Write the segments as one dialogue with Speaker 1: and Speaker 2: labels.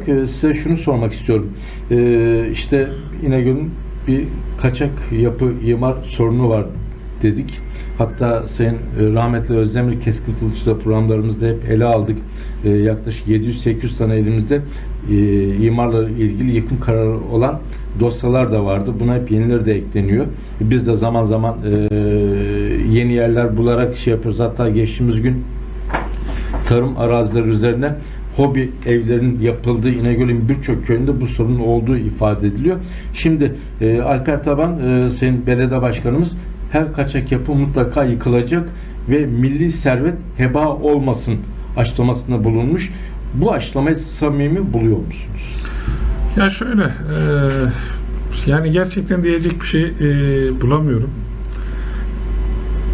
Speaker 1: olarak e, size şunu sormak istiyorum. E, işte İnegöl'ün bir kaçak yapı imar sorunu var dedik. Hatta Sayın e, rahmetli Özdemir Keskin Kılıç'ta programlarımızda hep ele aldık. E, yaklaşık 700-800 tane elimizde e, imarla ilgili yıkım kararı olan dosyalar da vardı. Buna hep yenileri de ekleniyor. Biz de zaman zaman yeni yerler bularak şey yapıyoruz. Hatta geçtiğimiz gün tarım arazileri üzerine hobi evlerin yapıldığı İnegöl'ün birçok köyünde bu sorunun olduğu ifade ediliyor. Şimdi e, Alper Taban e, Sayın Belediye Başkanımız her kaçak yapı mutlaka yıkılacak ve milli servet heba olmasın açıklamasında bulunmuş. Bu açıklamayı samimi buluyor musunuz?
Speaker 2: Ya şöyle, e, yani gerçekten diyecek bir şey e, bulamıyorum.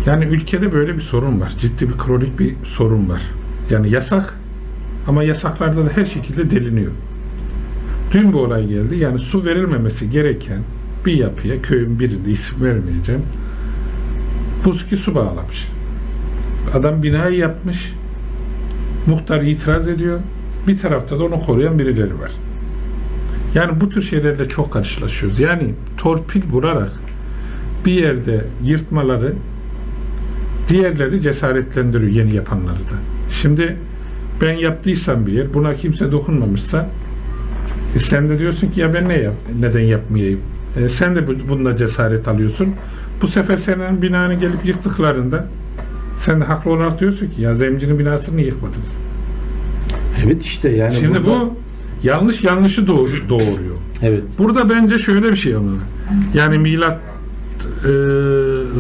Speaker 2: Yani ülkede böyle bir sorun var. Ciddi bir kronik bir sorun var. Yani yasak ama yasaklarda da her şekilde deliniyor. Dün bu olay geldi. Yani su verilmemesi gereken bir yapıya köyün birinde isim vermeyeceğim. Buzki su bağlamış. Adam binayı yapmış. Muhtar itiraz ediyor. Bir tarafta da onu koruyan birileri var. Yani bu tür şeylerle çok karşılaşıyoruz. Yani torpil vurarak bir yerde yırtmaları diğerleri cesaretlendiriyor yeni yapanları da. Şimdi ben yaptıysam bir yer buna kimse dokunmamışsa e sen de diyorsun ki ya ben ne yap neden yapmayayım? E sen de bu, bunda cesaret alıyorsun. Bu sefer senin binanı gelip yıktıklarında sen de haklı olarak diyorsun ki ya zemcinin binasını niye yıkmadınız?
Speaker 1: Evet işte yani
Speaker 2: Şimdi
Speaker 1: burada-
Speaker 2: bu yanlış yanlışı doğ- doğuruyor.
Speaker 1: evet
Speaker 2: Burada bence şöyle bir şey olmalı. Yani milat e,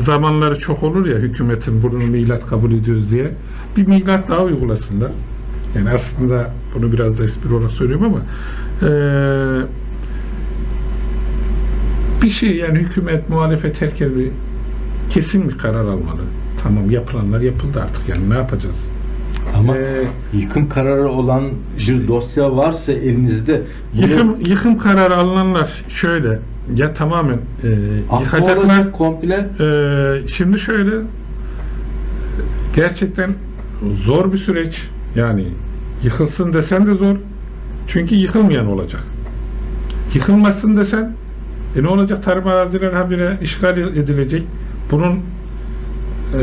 Speaker 2: zamanları çok olur ya hükümetin bunu milat kabul ediyoruz diye. Bir milat daha uygulasınlar. Yani aslında bunu biraz da espri olarak söylüyorum ama e, bir şey yani hükümet, muhalefet herkes bir kesin bir karar almalı. Tamam yapılanlar yapıldı artık yani ne yapacağız?
Speaker 1: ama
Speaker 2: E,
Speaker 1: yıkım kararı olan bir dosya varsa elinizde bunu
Speaker 2: Yıkım, yıkım kararı alınanlar şöyle ya tamamen e,
Speaker 1: olacak komple
Speaker 2: E, şimdi şöyle gerçekten zor bir süreç. Yani yıkılsın desen de zor. Çünkü yıkılmayan olacak. Yıkılmasın desen e ne olacak? Tarım arazileri habire işgal edilecek. Bunun e,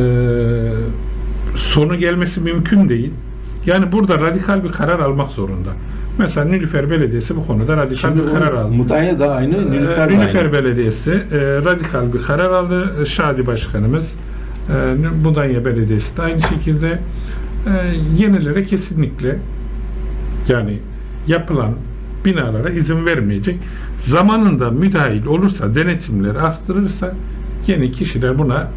Speaker 2: sonu gelmesi mümkün değil. Yani burada radikal bir karar almak zorunda. Mesela Nilüfer Belediyesi bu konuda radikal
Speaker 1: Şimdi
Speaker 2: bir karar aldı.
Speaker 1: Mudanya da aynı, Nilüfer de
Speaker 2: Ee, Nilüfer
Speaker 1: aynı.
Speaker 2: Belediyesi e, radikal bir karar aldı. Şadi Başkanımız e, Mudanya Belediyesi de aynı şekilde e, yenilere kesinlikle yani yapılan binalara izin vermeyecek. Zamanında müdahil olursa, denetimleri arttırırsa yeni kişiler buna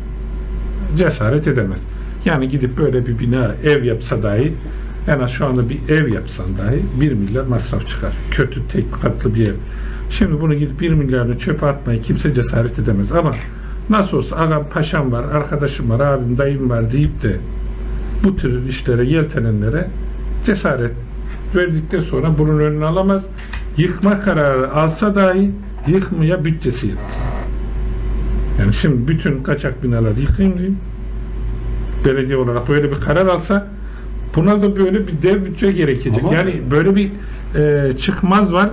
Speaker 2: cesaret edemez. Yani gidip böyle bir bina ev yapsa dahi en az şu anda bir ev yapsan dahi 1 milyar masraf çıkar. Kötü tek katlı bir ev. Şimdi bunu gidip 1 milyarını çöpe atmayı kimse cesaret edemez ama nasıl olsa ağam paşam var, arkadaşım var, abim, dayım var deyip de bu tür işlere yeltenenlere cesaret verdikten sonra bunun önünü alamaz. Yıkma kararı alsa dahi yıkmaya bütçesi yetmez. Yani şimdi bütün kaçak binalar yıkayım diyeyim. Belediye olarak böyle bir karar alsa buna da böyle bir dev bütçe gerekecek.
Speaker 1: Ama-
Speaker 2: yani böyle bir e, çıkmaz var.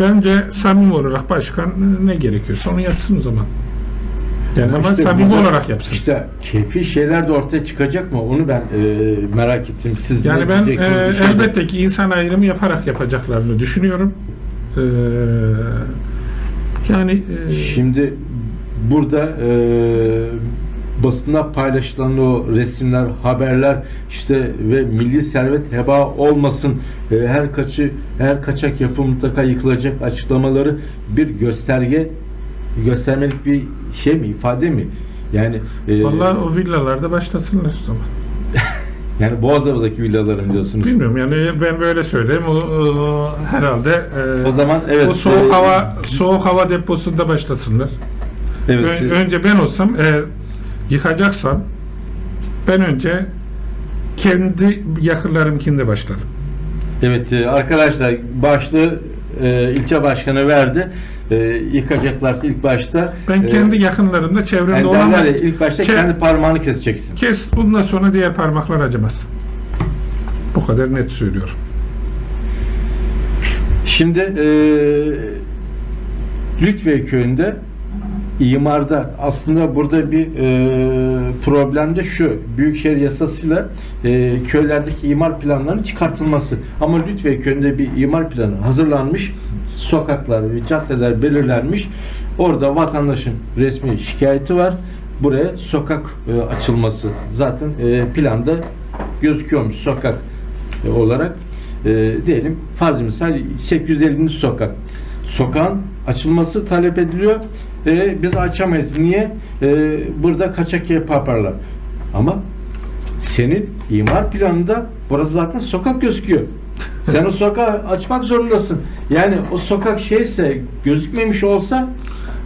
Speaker 2: Bence samimi olarak başkan ne gerekiyorsa onu yapsın o zaman. Yani ama,
Speaker 1: işte
Speaker 2: samimi
Speaker 1: burada-
Speaker 2: olarak yapsın.
Speaker 1: İşte keyfi şeyler de ortaya çıkacak mı? Onu ben e, merak ettim. Siz
Speaker 2: Yani
Speaker 1: ne
Speaker 2: ben e, elbette ki insan ayrımı yaparak yapacaklarını düşünüyorum. E, yani e,
Speaker 1: Şimdi burada e, basında paylaşılan o resimler, haberler işte ve milli servet heba olmasın, e, her kaçı her kaçak yapı mutlaka yıkılacak açıklamaları bir gösterge göstermelik bir şey mi, ifade mi? Yani e,
Speaker 2: vallahi o villalarda başlasınlar o zaman.
Speaker 1: yani Boğazova'daki villalarım diyorsunuz.
Speaker 2: Bilmiyorum yani ben böyle söyleyeyim. O, o herhalde e,
Speaker 1: O zaman evet.
Speaker 2: o soğuk
Speaker 1: e,
Speaker 2: hava soğuk hava deposunda başlasınlar.
Speaker 1: Evet.
Speaker 2: Ön- önce ben olsam eğer yıkacaksam ben önce kendi yakınlarımkinde başlarım.
Speaker 1: Evet e, arkadaşlar başlığı e, ilçe başkanı verdi. E, yıkacaklarsa ilk başta
Speaker 2: Ben
Speaker 1: e,
Speaker 2: kendi yakınlarımda çevremde
Speaker 1: yani
Speaker 2: olan
Speaker 1: ya, ilk başta
Speaker 2: Çe-
Speaker 1: kendi parmağını keseceksin.
Speaker 2: kes bundan sonra diğer parmaklar acımaz. Bu kadar net söylüyorum.
Speaker 1: Şimdi e, Lütfiye köyünde imarda. Aslında burada bir e, problem de şu. Büyükşehir yasasıyla e, köylerdeki imar planlarının çıkartılması. Ama Lütfiye köyünde bir imar planı hazırlanmış. Sokaklar ve caddeler belirlenmiş. Orada vatandaşın resmi şikayeti var. Buraya sokak e, açılması. Zaten e, planda gözüküyormuş sokak e, olarak. E, diyelim farz misal 850. sokak. Sokağın açılması talep ediliyor. E, biz açamayız. Niye? E, burada kaçak yapı yaparlar. Ama senin imar planında burası zaten sokak gözüküyor. Sen o sokağı açmak zorundasın. Yani o sokak şeyse gözükmemiş olsa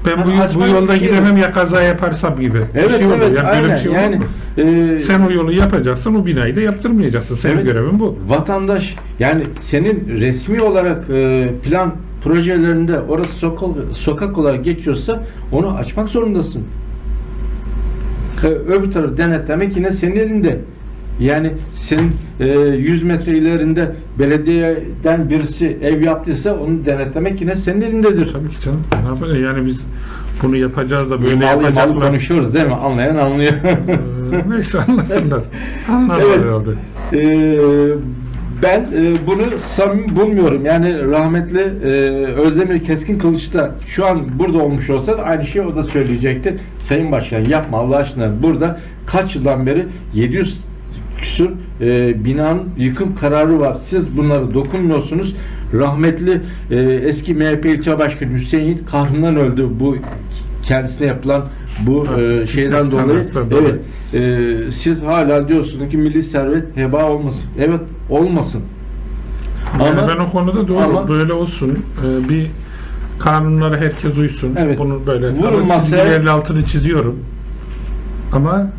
Speaker 2: Ben bu,
Speaker 1: Hani
Speaker 2: bu
Speaker 1: açmak
Speaker 2: yolda
Speaker 1: bir şey
Speaker 2: gidemem ya kaza yaparsam gibi.
Speaker 1: Evet
Speaker 2: şey
Speaker 1: evet
Speaker 2: Yani böyle
Speaker 1: aynen.
Speaker 2: şey
Speaker 1: yani e,
Speaker 2: Sen o yolu yapacaksın, o binayı da yaptırmayacaksın. Senin
Speaker 1: Evet.
Speaker 2: görevin bu.
Speaker 1: vatandaş yani senin resmi olarak e, plan projelerinde orası sokak, sokak olarak geçiyorsa onu açmak zorundasın. E, öbür tarafı denetlemek yine senin elinde. Yani senin e, 100 metre ilerinde belediyeden birisi ev yaptıysa onu denetlemek yine senin elindedir.
Speaker 2: Tabii ki canım. Ne yapalım? Yani biz bunu yapacağız da böyle
Speaker 1: İmalı imalı
Speaker 2: yapacaklar.
Speaker 1: konuşuyoruz değil mi? Anlayan anlıyor.
Speaker 2: Ee, Neyse anlasınlar. Anlarlar
Speaker 1: Evet.
Speaker 2: herhalde.
Speaker 1: Ee, ben e, bunu samimi bulmuyorum. Yani rahmetli e, Özdemir Keskin Kılıç da şu an burada olmuş olsa da aynı şeyi o da söyleyecekti. Sayın Başkan yapma Allah aşkına. Burada kaç yıldan beri 700 küsur e, binanın yıkım kararı var. Siz bunları dokunmuyorsunuz. Rahmetli e, eski MHP ilçe başkanı Hüseyin Yiğit kahrından öldü bu kendisine yapılan bu e, şeyden dolayı. Evet. E, siz hala diyorsunuz ki milli servet heba olmasın. Evet olmasın.
Speaker 2: Yani
Speaker 1: Ama-
Speaker 2: ben o konuda doğru
Speaker 1: ama-
Speaker 2: böyle olsun. Ee, bir kanunlara herkes uysun.
Speaker 1: Evet.
Speaker 2: Bunun böyle
Speaker 1: Vurun masaya.
Speaker 2: altını çiziyorum. Ama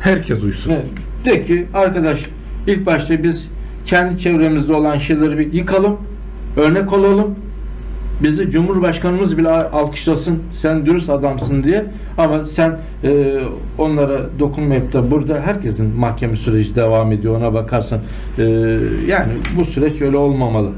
Speaker 2: herkes uysun.
Speaker 1: Evet. De ki arkadaş ilk başta biz kendi çevremizde olan şeyleri bir yıkalım. Örnek olalım. Bizi Cumhurbaşkanımız bile alkışlasın. Sen dürüst adamsın diye. Ama sen e, onlara dokunmayıp da burada herkesin mahkeme süreci devam ediyor. Ona bakarsan e, yani bu süreç öyle olmamalı.